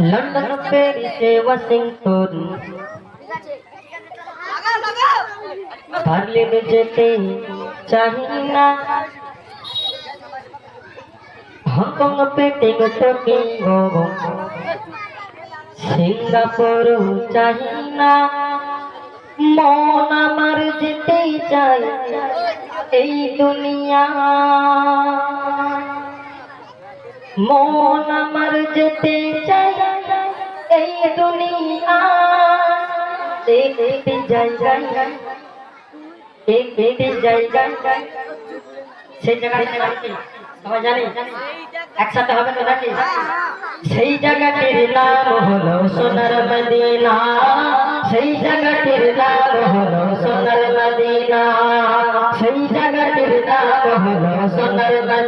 London প্যারিসে Washington Berlin যেতে চাহি না। হংকং পেটিং সিঙ্গাপুর চাহি না। মন আমার যেতে চাই এই দুনিয়া। মন আমার যেতে চাই এই দুনিয়া একটি জায়গায় একটি জায়গায় সেই জায়গায় সবাই জানি একসাথে হবে তো নাকি সেই জায়গাটির নাম হলো সোনার মদিনা সেই জায়গাটির নাম হলো সোনার মদিনা সেই জায়গাটির নাম হলো Sonar Medina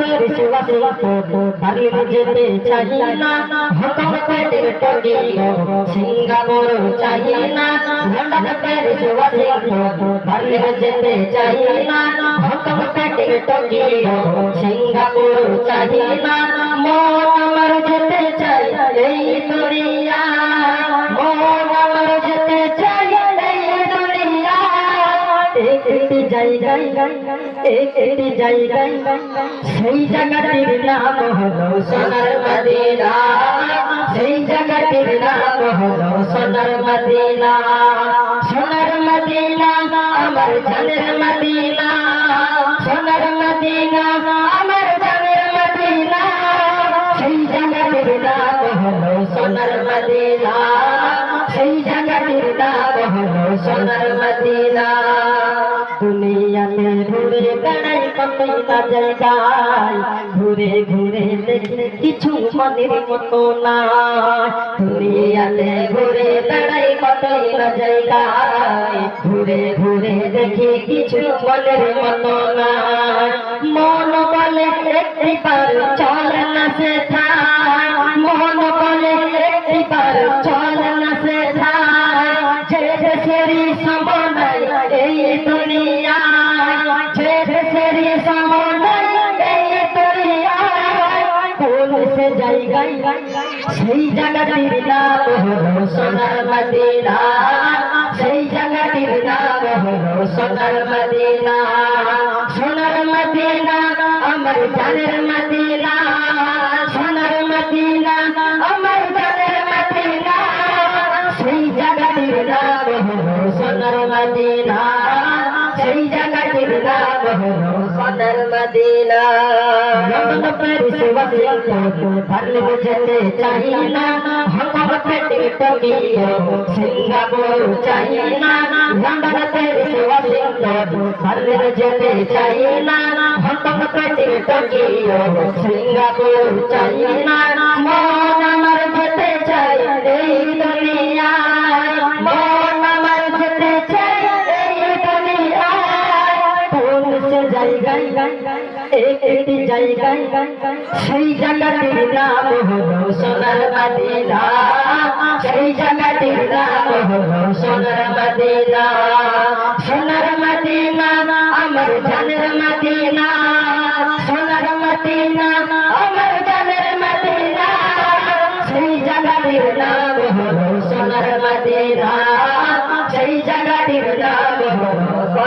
London Paris Washington Berlin যেতে চাই না হংকং পেটিং টোকিও সিঙ্গাপুর চাই না লন্ডন প্যারিস ওয়াশিংটন বার্লিন যেতে চাই না হংকং পেটিং টোকিও সিঙ্গাপুর চাই না মন আমার যেতে চাই এই দুনিয়া জায়গায় একটি জায়গায় সেই জায়গাটির নাম হলো সোনার মদিনা সেই জায়গাটির নাম হলো সোনার মদিনা সোনার মদিনা আমার জানের মদিনা সোনার মদিনা আমার জানের মদিনা সেই জায়গাটির নাম হলো সোনার মদিনা সেই জায়গাটির নাম হলো সোনার মদিনা ঘুরে বেড়াই কতই যাই। ঘুরে ঘুরে দেখলে কিছু মনের মতো না ঘুরে বেড়াই কতই যাই। ঘুরে ঘুরে দেখি কিছু মনের মতো না মন বলে একবার চল না সে সেই জায়গাটির নাম হলো সোনার মদিনা সেই জায়গাটির নাম হলো সোনার মদিনা সোনার মদিনা আমার জানের মদিনা সোনার মদিনা আমার জানের মদিনা সেই জায়গাটির নাম হলো সোনার মদিনা সেই জায়গাটির নাম হলো মদিনা বার্লিন যেতে চাই না পেটিং টোকিও সিঙ্গাপুর চাই না লন্ডন প্যারিস ওয়াশিংটন যেতে চাই না হংকং টোকিও সিঙ্গাপুর চাই না মন আমার জায়গায় সেই জায়গাটির নাম হলো সোনার মদিনা সেই জায়গাটির নাম হলো সোনার মদিনা সোনার মদিনা আমার জানের মদিনা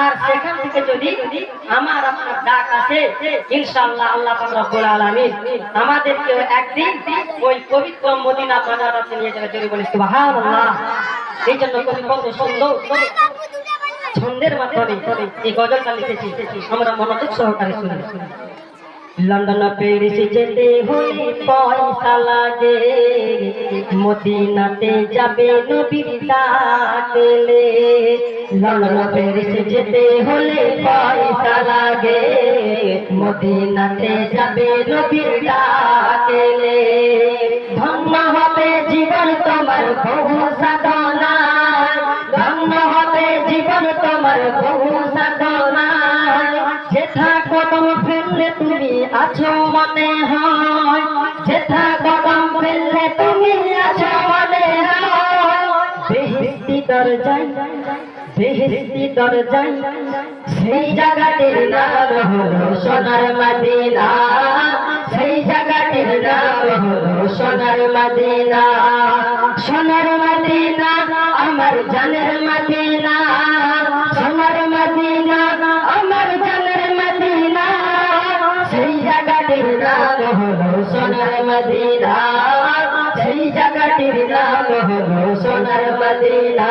আর সেখান থেকে যদি আমার আপনার ডাক আসে, ইনশাআল্লাহ আল্লাহ রব্বুল আলামিন আমাদেরকে একদিন ওই পবিত্র মদিনা বাজারাতে নিয়ে যাবে। যদি বলি সুবহানাল্লাহ। এই জন্য কবি কত সুন্দর ছন্দের মাধ্যমে এই গজলটা লিখেছি। আমরা মনোযোগ সহকারে শুনি। লন্ডন প্যারিস যেতে হলে পয়সা লাগে। মদিনাতে যাবে নবীর ডাকলে। লন্ডন প্যারিস যেতে হলে পয়সা লাগে। মদিনাতে যাবে নবীর ডাকলে। ধন্য হবে জীবন তোমার বহু সাধনা ধন্য হবে জীবন তোমার বহু সাধনা আছো মনে হয়, যেথা কদম ফেললে তুমি আছো মনে হয়। বেহেস্তি দরজায় বেহেস্তি দরজায়, সেই জায়গাটির নাম হলো সোনার মদিনা। সেই জায়গাটির নাম হলো সোনার মদিনা। সোনার মদিনা আমার জানের সোনার মদিনা। সেই জায়গাটির নাম হলো সোনার মদিনা।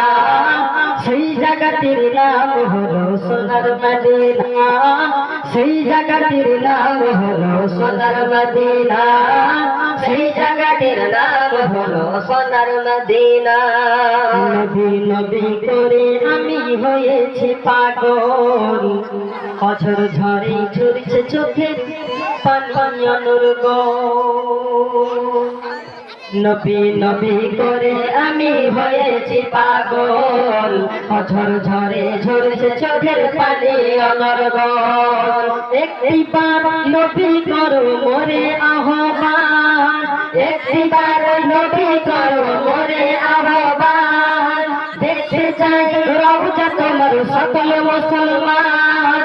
সেই জায়গাটির নাম হলো সোনার মদিনা। সেই জায়গাটির নাম হলো সোনার মদিনা। সেই জায়গাটির নাম হলো সোনার মদিনা। নবী নবী করে আমি হয়েছি পাগল। অঝর ঝরে ঝরছে চোখের পানি অনুর্গ নবী নবী করে আমি হয়েছি পাগল অঝর ঝরে ঝরছে চোখের পানি অনর্গল একটিবার নবী করো মোরে আহ্বান একটিবার নবী করো মোরে আহ্বান। দেখতে চাই রওজা তোমার সকল মুসলমান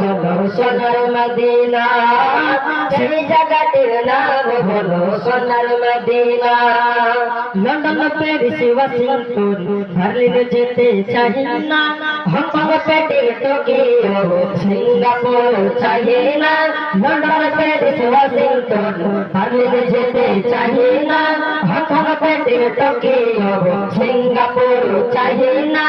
হলো সোনার মদিনা। সেই জায়গাটির নাম হলো Sonar Madina. London Paris Washington Berlin যেতে চাই না হংকং পেটের টোকিও সিঙ্গাপুর চাই না লন্ডন প্যারিস ওয়াশিংটন বার্লিন যেতে চাই না হংকং পেটের টোকিও সিঙ্গাপুর চাই না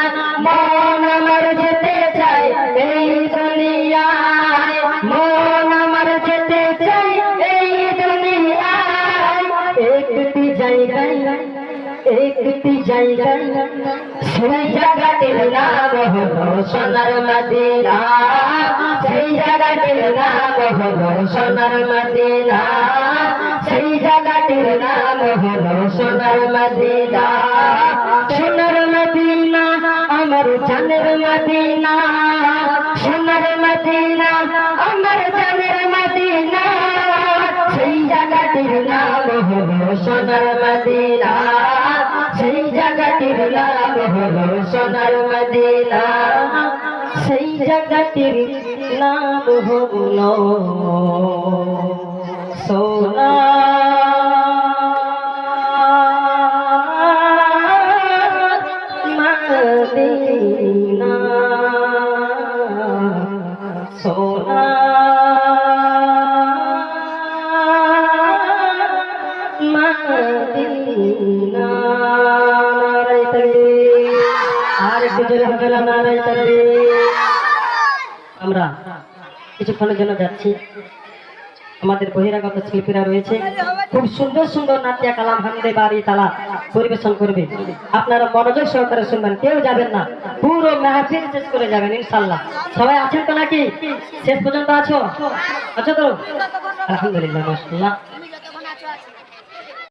একটি জায়গায় সেই জায়গাটির নাম হলো সোনার মদিনা। সেই জায়গাটির নাম হলো সোনার মদিনা। সেই জায়গাটির নাম হলো সোনার মদিনা। সোনার মদিনা, আমার জানের মদিনা। সোনার মদিনা, আমার জানের মদিনা। সেই জায়গাটির নাম হলো সোনার মদিনা। জায়গাটির নাম হলো সোনার মদিনা। সেই জায়গাটির নাম হলো সোনা। মদিনা। সোনা। আমরা কিছুক্ষণের জন্য যাচ্ছি। আমাদের বহিরাগত শিল্পীরা রয়েছে। খুব সুন্দর সুন্দর নাট্য কালাম হামদে বাড়ি তালা পরিবেশন করবে। আপনারা মনোযোগ সহকারে শুনবেন, কেউ যাবেন না। পুরো মেহফিল শেষ করে যাবেন ইনশাল্লাহ সবাই আছেন তো নাকি? শেষ পর্যন্ত আছো? আছো তো? আলহামদুলিল্লাহ, মাশাআল্লাহ।